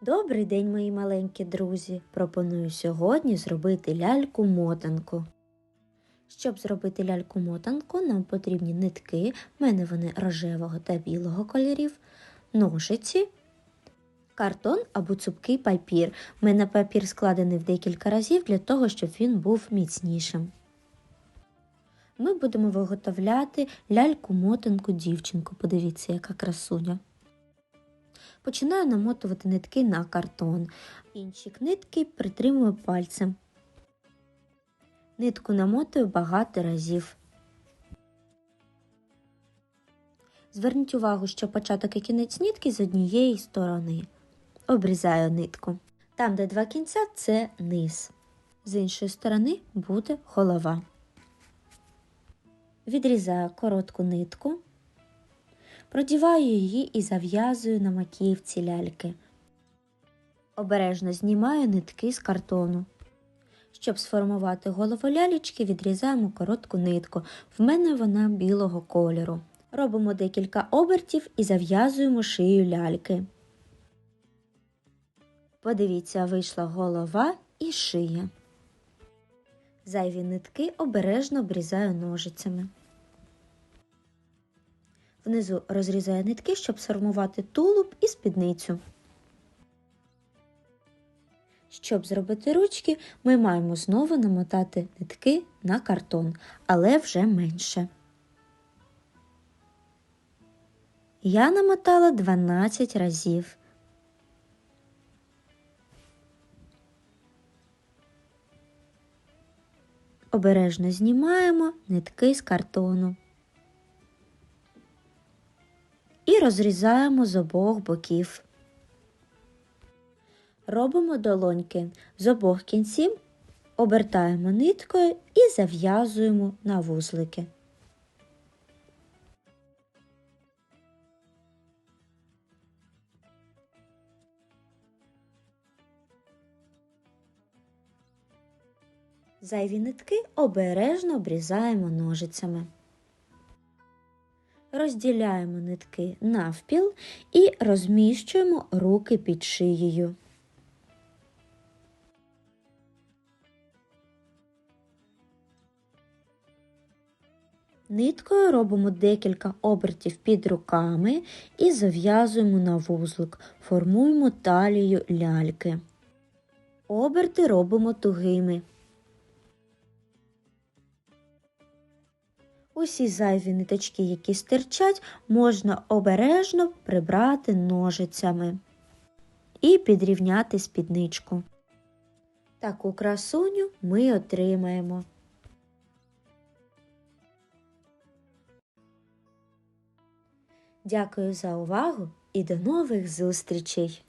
Добрий день, мої маленькі друзі! Пропоную сьогодні зробити ляльку-мотанку. Щоб зробити ляльку-мотанку, нам потрібні нитки, в мене вони рожевого та білого кольорів, ножиці, картон або цупкий папір. У мене папір складений в декілька разів для того, щоб він був міцнішим. Ми будемо виготовляти ляльку-мотанку дівчинку. Подивіться, яка красуня. Починаю намотувати нитки на картон. Інші нитки притримую пальцем. Нитку намотую багато разів. Зверніть увагу, що початок і кінець нитки з однієї сторони. Обрізаю нитку. Там, де два кінця, це низ. З іншої сторони буде голова. Відрізаю коротку нитку. Продіваю її і зав'язую на маківці ляльки. Обережно знімаю нитки з картону. Щоб сформувати голову лялечки, відрізаємо коротку нитку. В мене вона білого кольору. Робимо декілька обертів і зав'язуємо шию ляльки. Подивіться, вийшла голова і шия. Зайві нитки обережно обрізаю ножицями. Внизу розрізаю нитки, щоб сформувати тулуб і спідницю. Щоб зробити ручки, ми маємо знову намотати нитки на картон, але вже менше. Я намотала 12 разів. Обережно знімаємо нитки з картону і розрізаємо з обох боків. Робимо долоньки з обох кінців, обертаємо ниткою і зав'язуємо на вузлики. Зайві нитки обережно обрізаємо ножицями. Розділяємо нитки навпіл і розміщуємо руки під шиєю. Ниткою робимо декілька обертів під руками і зав'язуємо на вузлик, формуємо талію ляльки. Оберти робимо тугими. Усі зайві ниточки, які стирчать, можна обережно прибрати ножицями і підрівняти спідничку. Таку красуню ми отримаємо. Дякую за увагу і до нових зустрічей!